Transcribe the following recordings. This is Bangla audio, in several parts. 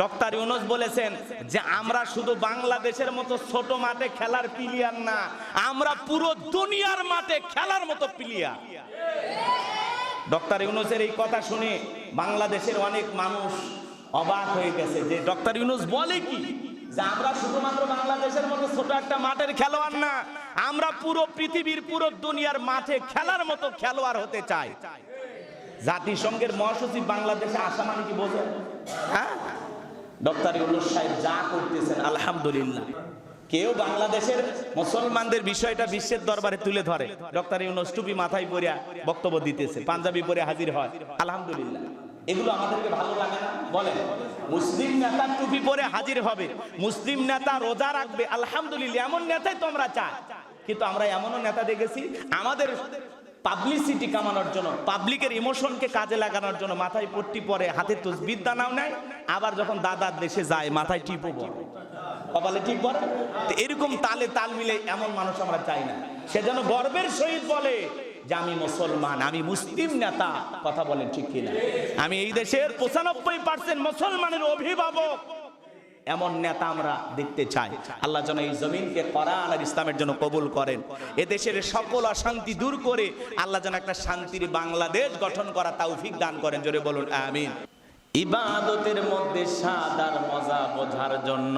ডক্টর ইউনুস বলেছেন যে আমরা শুধু বাংলাদেশের মতো ছোট মাঠে খেলার প্লেয়ার না, আমরা পুরো দুনিয়ার মাঠে খেলার মতো প্লেয়ার। ডক্টর ইউনুসের এই কথা শুনে বাংলাদেশের অনেক মানুষ অবাক হয়ে গেছে যে ডক্টর ইউনুস বলে কি? যে আমরা শুধুমাত্র বাংলাদেশের মতো ছোট একটা মাঠের খেলোয়াড় না, আমরা পুরো পৃথিবীর পুরো দুনিয়ার মাঠে খেলার মতো খেলোয়াড় হতে চাই। জাতিসংঘের মহাসচিব বাংলাদেশে আসা মানে কি বোঝেন হ্যাঁ? বাংলাদেশের মুসলমানদের বিষয়টা বিশ্বের দরবারে তুলে ধরে। ডক্টর টুপি মাথায় বক্তব্য দিতেছে, পাঞ্জাবি পরে হাজির হয়। আলহামদুলিল্লাহ। এগুলো মুসলিম নেতা টুপি পরে হাজির হবে, মুসলিম নেতা রোজা রাখবে, আলহামদুলিল্লাহ, এমন নেতাই তো আমরা চাই কিন্তু আমরা এমনও নেতা দেখেছি, আমাদের পাবলিসিটি কামানোর জন্য পাবলিকের ইমোশনকে কাজে লাগানোর জন্য মাথায় পট্টি পরে, হাতে তসবির দানাও নেয়, আবার যখন দাদার দেশে যায়, মাথায় পরে। কপালে ঠিক পরে? এরকম তালে তাল মিলে এমন মানুষ আমরা চাই না। সে যেন গর্বের সহিত বলে যে আমি মুসলমান, আমি মুসলিম নেতা। কথা বলেন ঠিক কিনা? আমি এই দেশের পঁচানব্বই পার্সেন্ট মুসলমানের অভিভাবক। এমন নেতা আমরা দেখতে চাই। আল্লাহ যেন এই জমিনকে কোরআন আর ইসলামের জন্য কবুল করেন। এ দেশের সকল অশান্তি দূর করে আল্লাহ যেন একটা শান্তির বাংলাদেশ গঠন করা তৌফিক দান করেন। জোরে বলুন, আমিন। ইবাদতের মধ্যে সাদার মজা বোঝার জন্য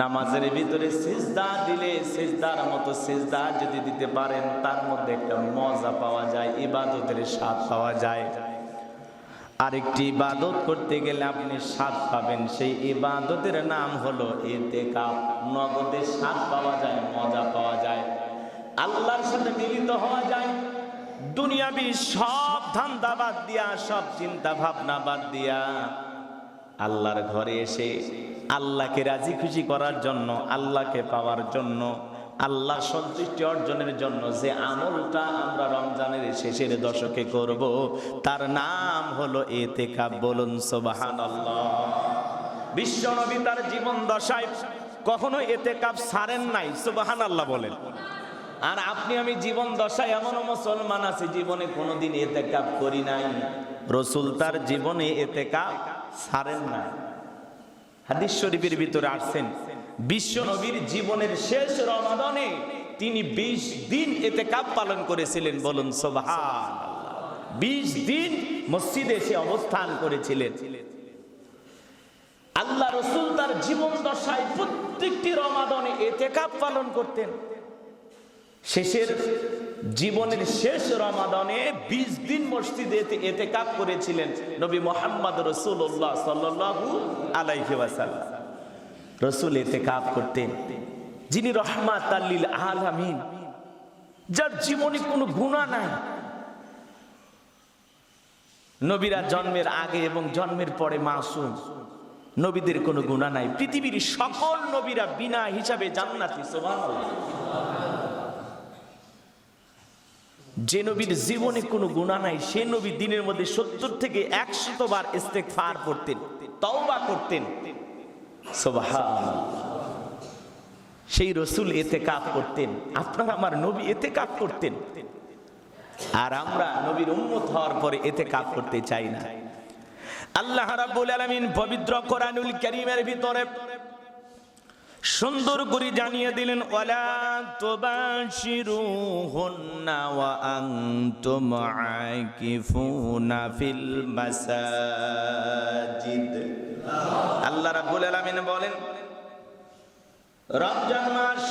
নামাজের ভিতরে সিজদা দিলে সিজদার মতো সিজদা যদি দিতে পারেন, তার মধ্যে একটা মজা পাওয়া যায়, ইবাদতের স্বাদ পাওয়া যায়। আরেকটি ইবাদত করতে গেলে আপনি স্বাদ পাবেন। সেই ইবাদতের নাম হলো এতে কাপ নগদে স্বাদ পাওয়া যায়, মজা পাওয়া যায়। আল্লাহর সাথে মিলিত হওয়া যায়। দুনিয়াবি সব ধান্দা বাদ দিয়া, সব চিন্তা ভাবনা বাদ দিয়া আল্লাহর ঘরে এসে আল্লাহকে রাজি খুশি করার জন্য, আল্লাহকে পাওয়ার জন্য আল্লাহ সন্তুষ্টি অর্জনের জন্য যে আমলটা আমরা রমজানের শেষের দশকে করব, তার নাম হলো এতে কাপ বলুন সোবাহান বিশ্বনবী তার জীবন দশায় কখনো এতে কাপ সারেন নাই সোবাহান আল্লাহ বলেন। আর আপনি, আমি জীবন দশায় এমনও মুসলমান আছে, জীবনে কোনোদিন এতেকাব করি নাই। রসুল তার জীবনে এতে কাপ সারেন না হাদিস শরীফের ভিতরে আসছেন বিশ্ব নবীর জীবনের শেষ রমাদনে তিনি ২০ দিন এতে কাপ পালন করেছিলেন, বলুন সোভান বিশ দিন মসজিদে এসে অবস্থান করেছিলেন। আল্লাহ রসুল তার জীবন দশায় প্রত্যেকটি রমাদনে এতে কাপ পালন করতেন। শেষের জীবনের শেষ রমাদনে বিশ দিন মসজিদে এতে কাপ করেছিলেন নবী মোহাম্মদ রসুল্লাহ সাল্লু আলাইহি ওয়াসাল্লাম। রসুল এতে কাপ করতেন। যিনি রহমাত আল্লিল আলামিন, যার জীবনে কোনো গুণা নাই। নবীরা জন্মের আগে এবং জন্মের পরে মাসুম, নবীদের কোনো গুণা নাই। পৃথিবীর সকল নবীরা বিনা হিসাবে জান্নাতি যে নবীর জীবনে কোনো গুণা নাই, সে নবী দিনের মধ্যে সত্তর থেকে একশত বার ইস্তেক ফার করতেন, তওবা করতেন। সেই রসুল এতে কাপ করতেন, আপনার আমার নবী এতে কাপ করতেন। আর আমরা নবীর উম্মত হওয়ার পরে এতে কাপ করতে চাই না। আল্লাহ রাব্বুল আলামিন পবিত্র কোরআনুল কারীমের ভিতরে সুন্দর করে জানিয়ে দিলেন, ওয়ালা তুবাশিরুহুন্না ওয়া আনতুম আকিফুনা ফিল মাসাজিদ। আল্লাহ রাব্বুল আলামিন বলেন, রমজান মাস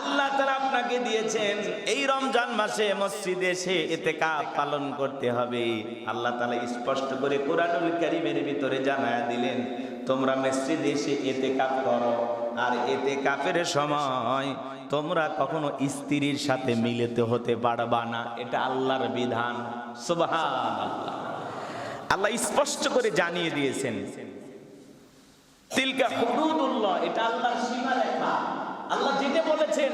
আল্লাহ তারা আপনাকে দিয়েছেন, এই রমজান মাসে মসজিদে এসে এতে কাপ পালন করতে হবে। আল্লাহ তালা স্পষ্ট করে কোরআনুল কারিমের ভিতরে জানায় দিলেন, তোমরা মসজিদে এসে এতে কাপ করো, আর এতে কাপের সময় তোমরা কখনো স্ত্রীর সাথে মিলিত হতে পারবা না, এটা আল্লাহর বিধান। সুবহান আল্লাহ আল্লাহ স্পষ্ট করে জানিয়ে দিয়েছেন। আল্লাহ বলেছেন,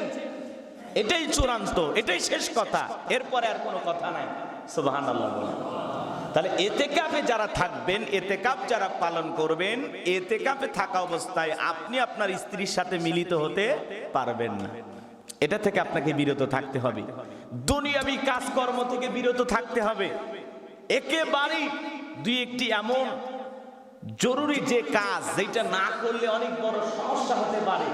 এটাই চূড়ান্ত, এটাই শেষ কথা। এরপরে আর কোনো কথা নাই। তাহলে এতে কাপে যারা থাকবেন এতে কাপ যারা পালন করবেন এতে কাপে থাকা অবস্থায় আপনি আপনার স্ত্রীর সাথে মিলিত হতে পারবেন না। এটা থেকে আপনাকে বিরত থাকতে হবে। দুনিয়াবি কাজকর্ম থেকে বিরত থাকতে হবে। একেবারেই দুই একটি এমন জরুরি যে কাজ যেটা না করলে অনেক বড় সমস্যা হতে পারে।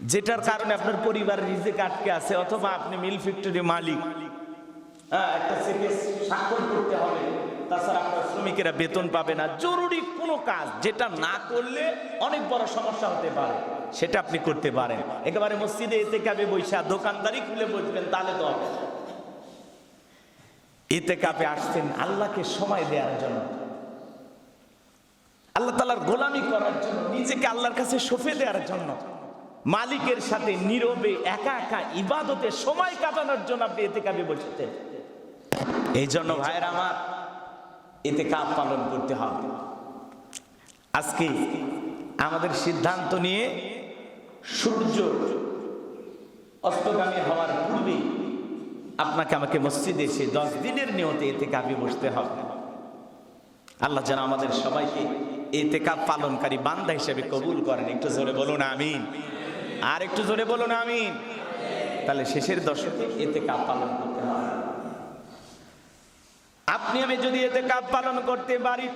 যেটার কারণে আপনার পরিবার রিজেক আটকে আছে অথবা আপনি মিল ফ্যাক্টরি মালিক। হ্যাঁ, শ্রমিকেরা বেতন পাবে না। জরুরি কোনো কাজ যেটা না করলে অনেক বড় সমস্যা হতে পারে। সেটা আপনি করতে পারেন। একেবারে মসজিদে এতে দোকানদারি খুলে তাহলে তো এতে কাপে আসছেন আল্লাহকে সময় দেওয়ার জন্য। আল্লাহ তালার গোলামি করার জন্য, নিজেকে আল্লাহর কাছে সঁপে দেওয়ার জন্য, মালিকের সাথে নীরবে, একা একা ইবাদতে সময় কাটানোর জন্য আপনি এতে কাপে বসেছেন। এই জন্য ভাইয়ের আমার এতে কাপ পালন করতে হবে। আজকে আমাদের সিদ্ধান্ত নিয়ে সূর্য অস্তগামী হওয়ার পূর্বে আপনাকে আমাকে মসজিদে এসে দশ দিনের নিয়তে এতে কাপে বসতে হবে। আল্লাহ যেন আমাদের সবাইকে এতে কাপ পালনকারী বান্দা হিসেবে কবুল করেন। একটু জোরে বলুন, আমিন। আর একটু জোরে বলুন, আমিন। তাহলে শেষের দশকে এতে কাপ পালন করতে হবে আপনি আমি যদি এতে কাপ পালন করতে পারি,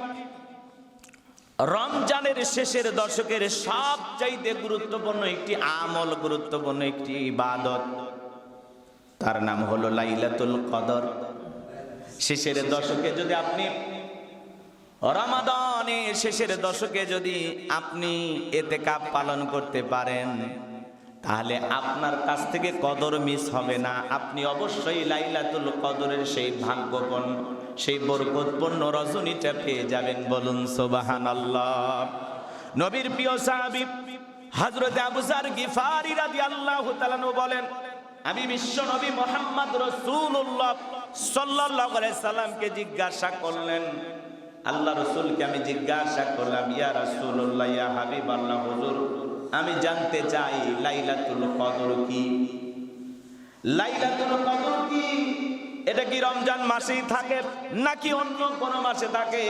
রমজানের শেষের দশকের সবচাইতে গুরুত্বপূর্ণ একটি আমল, গুরুত্বপূর্ণ একটি ইবাদত, তার নাম হলো লাইলাতুল কদর। শেষের দশকে যদি আপনি রমাদানের শেষের দশকে যদি আপনি এতে কাপ পালন করতে পারেন, তাহলে আপনার কাছ থেকে কদর মিস হবে না। আপনি অবশ্যই লাইলাতুল কদরের সেই ভাগ্যপন্ন সেই বরকতপূর্ণ রজনীটা পেয়ে যাবেন বলুন সোবাহান আল্লাহ নবীর প্রিয় সাহাবী হযরত আবু জার গিফারি রাদিয়াল্লাহু তাআলা বলেন, আমি বিশ্ব নবী মোহাম্মদ সাল্লাল্লাহু আলাইহি সাল্লামকে জিজ্ঞাসা করলেন আল্লাহ রসুলকে আমি জিজ্ঞাসা করলাম, ইয়া রাসূলুল্লাহ, ইয়া হাবিব আল্লাহ হুজুর, আমি জানতে চাই লাইলাতুল কদর কি? লাইলাতুল কদর কি? এটা কি রমজান মাসেই থাকে নাকি অন্য কোন মাসে থাকে?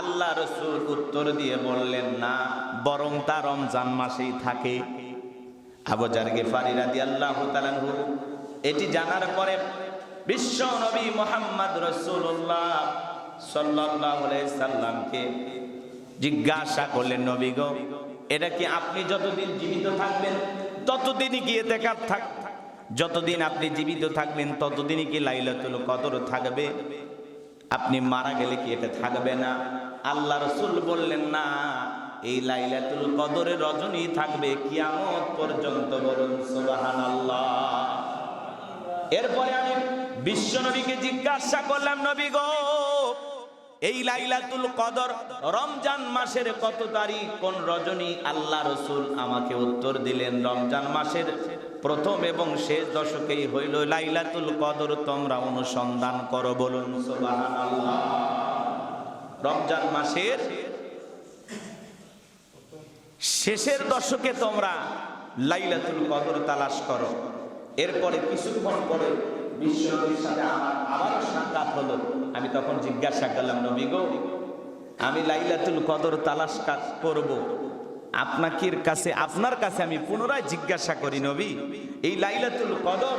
আল্লাহ রসুল উত্তর দিয়ে বললেন, না, বরং তা রমজান মাসেই থাকে। আবু জার গেফারি রাদিয়াল্লাহু তাআলা এটি জানার পরে বিশ্ব নবী মোহাম্মদ রসুল্লাহ সাল্লামকে জিজ্ঞাসা করলেন, নবী গো, এটা কি আপনি যতদিন জীবিত থাকবেন, ততদিনই এতে কাপ থাক যতদিন আপনি জীবিত থাকবেন, ততদিনই কি লাইলাতুল কদর থাকবে? আপনি মারা গেলে কি এটা থাকবে না? আল্লাহ রসুল বললেন, না, এই লাইলাতুল কদরের রজনী থাকবে কিয়ামত পর্যন্ত বলুন, সুবহানাল্লাহ। এরপরে আমি বিশ্ব নবীকে জিজ্ঞাসা করলাম, নবী গো এই লাইলাতুল কদর রমজান মাসের কত তারিখ? কোন রজনী আল্লাহ রসুল আমাকে উত্তর দিলেন, রমজান মাসের প্রথম এবং শেষ দশকেই হইল লাইলাতুল কদর, তোমরা অনুসন্ধান করো বলুন রমজান মাসের শেষের দশকে তোমরা লাইলাতুল কদর তালাশ করো। এরপরে কিছুক্ষণ পরে বিশ্বনবীর সাথে আমার আবারও সাক্ষাৎ হলো। আমি তখন জিজ্ঞাসা করলাম, নবী গো, আমি লাইলাতুল কদর তালাশ কাজ করব। আপনাকির কাছে, আপনার কাছে আমি পুনরায় জিজ্ঞাসা করি, নবী, এই লাইলাতুল কদর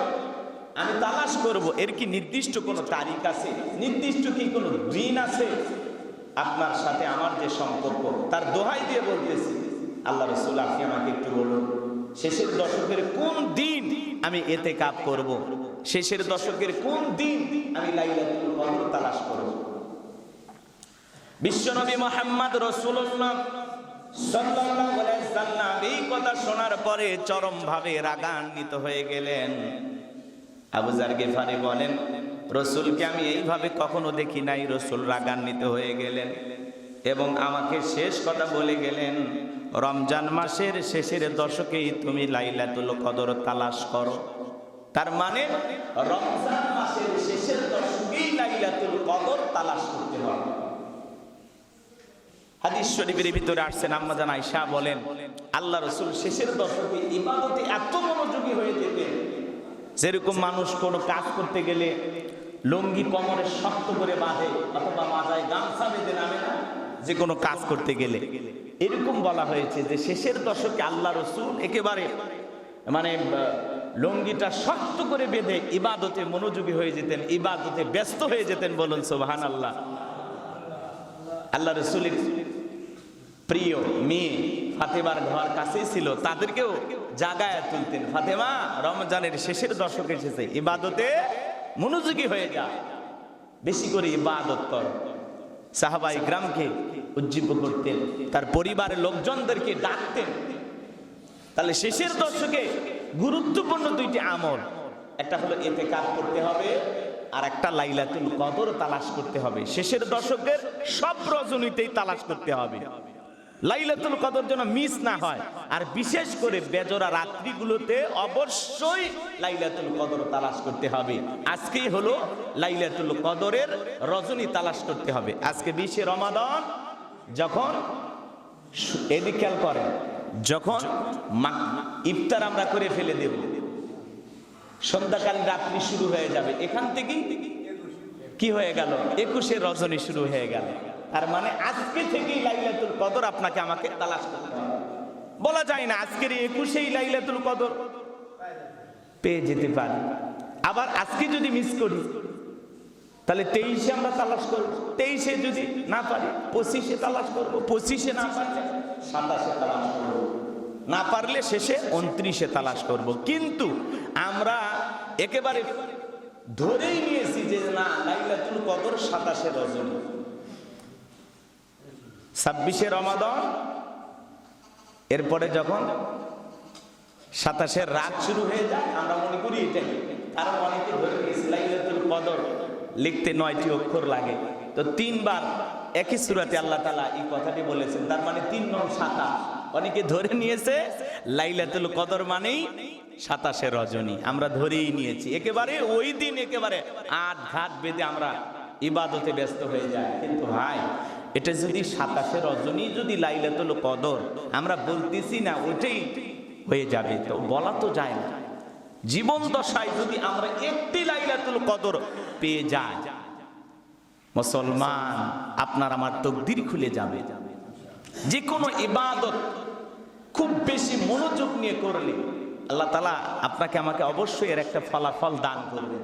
আমি তালাশ করব, এর কি নির্দিষ্ট কোনো তারিখ আছে? নির্দিষ্ট কি কোনো দিন আছে? আপনার সাথে আমার যে সম্পর্ক, তার দোহাই দিয়ে বলতেছি, আল্লাহ রসুল, আপনি আমাকে একটু বলুন, শেষের দশকের কোন দিন আমি এতে কাপ করব। শেষের দশকের কোন দিন আমি লাইলাতুল কদর তালাশ করব? বিশ্বনবী মোহাম্মদ রসুল্লাহ সাল্লাল্লাহু আলাইহি এই কথা শোনার পরে চরম ভাবে রাগান্বিত হয়ে গেলেন। আবু জার গেফারি বলেন, রসুলকে আমি এইভাবে কখনো দেখি নাই। রসুল রাগান্বিত হয়ে গেলেন এবং আমাকে শেষ কথা বলে গেলেন, রমজান মাসের শেষের দশকেই তুমি লাইলাতুল কদর তালাশ করো। তার মানে রমজান মাসের শেষের দশকেই লাইলাতুল কদর তালাশ করতে হবে। হাদিস শরীফের ভিতরে আসছেন আম্মাজান আয়সা বলেন, আল্লাহ রসুল শেষের দশকে ইবাদতে এত মনোযোগী হয়ে যেতেন, যেরকম মানুষ কোনো কাজ করতে গেলে লঙ্গি কোমরে শক্ত করে বাঁধে অথবা মাথায় গামছা বেঁধে নামে না, যে কোনো কাজ করতে গেলে। এরকম বলা হয়েছে যে শেষের দশকে আল্লাহ রসুল একেবারে মানে লঙ্গিটা শক্ত করে বেঁধে ইবাদতে মনোযোগী হয়ে যেতেন, ইবাদতে ব্যস্ত হয়ে যেতেন বলুন সোহান আল্লাহ আল্লাহ রসুলের প্রিয় মেয়ে ফাতেমার ঘর কাছেই ছিল, তাদেরকেও জাগায় তুলতেন। ফাতেমা রমজানের শেষের দশক এসেছে, ইবাদতে মনোযোগী হয়ে যা, বেশি করে ইবাদত কর। সাহাবাই গ্রামকে উজ্জীব করতেন, তার পরিবারের লোকজনদেরকে ডাকতেন। তাহলে শেষের দশকে গুরুত্বপূর্ণ দুইটি আমল। একটা হলো এতে কাজ করতে হবে আর একটা লাইলাতুল কদর তালাশ করতে হবে। শেষের দশকের সব রজনীতেই তালাশ করতে হবে। লাইলাতুল কদর যেন মিস না হয়, আর বিশেষ করে বেজরা রাত্রিগুলোতে অবশ্যই লাইলাতুল কদর তালাশ করতে হবে। আজকেই হলো লাইলাতুল কদরের রজনী তালাশ করতে হবে। আজকে বিশে রমাদন, যখন এদিক খেয়াল করেন যখন ইফতার আমরা করে ফেলে দেব সন্ধ্যাকালীন রাত্রি শুরু হয়ে যাবে, এখান থেকেই কি হয়ে গেল? একুশে রজনী শুরু হয়ে গেল। আর মানে আজকে থেকেই লাইলাতুল কদর আপনাকে আমাকে তালাশ করতে হবে। বলা যায় না আজকের একুশেই লাইলাতুল কদর। পেয়ে যেতে পারি। আবার আজকে যদি মিস করি, তাহলে তেইশে আমরা তালাশ করব। তেইশে যদি না পারি, পঁচিশে তালাশ করব, পঁচিশে না পারলে সাতাশে তালাশ করব। না পারলে শেষে উনত্রিশে তালাশ করব। কিন্তু আমরা একেবারে ধরেই নিয়েছি যে না, লাইলাতুল কদর সাতাশে রজনী। ছাব্বিশে রমাদন, এরপরে যখন সাতাশের রাত শুরু হয়ে যায়, আমরা মনে করি এটাই কারণ অনেকে ধরে নিয়েছে, লাইলাতুল কদর লিখতে নয়টি অক্ষর লাগে। তো তিনবার একই সুরাতে আল্লাহ তালা এই কথাটি বলেছেন। তার মানে তিন নং সাতাশ অনেকে ধরে নিয়েছে, লাইলাতুল কদর মানেই সাতাশে রজনী। আমরা ধরেই নিয়েছি। একেবারে ওই দিন একেবারে আট ঘাট বেঁধে আমরা ইবাদতে ব্যস্ত হয়ে যায় কিন্তু ভাই, এটা যদি সাতাশে রজনী যদি লাইলাতুল কদর, আমরা বলতেছি না, ওইটাই হয়ে যাবে। তো বলা তো যায় না। জীবন দশায় যদি আমরা একটি লাইলাতুল কদর পেয়ে যাই মুসলমান, আপনার আমার তকদির খুলে যাবে। যে কোনো ইবাদত খুব বেশি মনোযোগ নিয়ে করলে, আল্লাহ তালা আপনাকে আমাকে অবশ্যই এর একটা ফলাফল দান করবেন।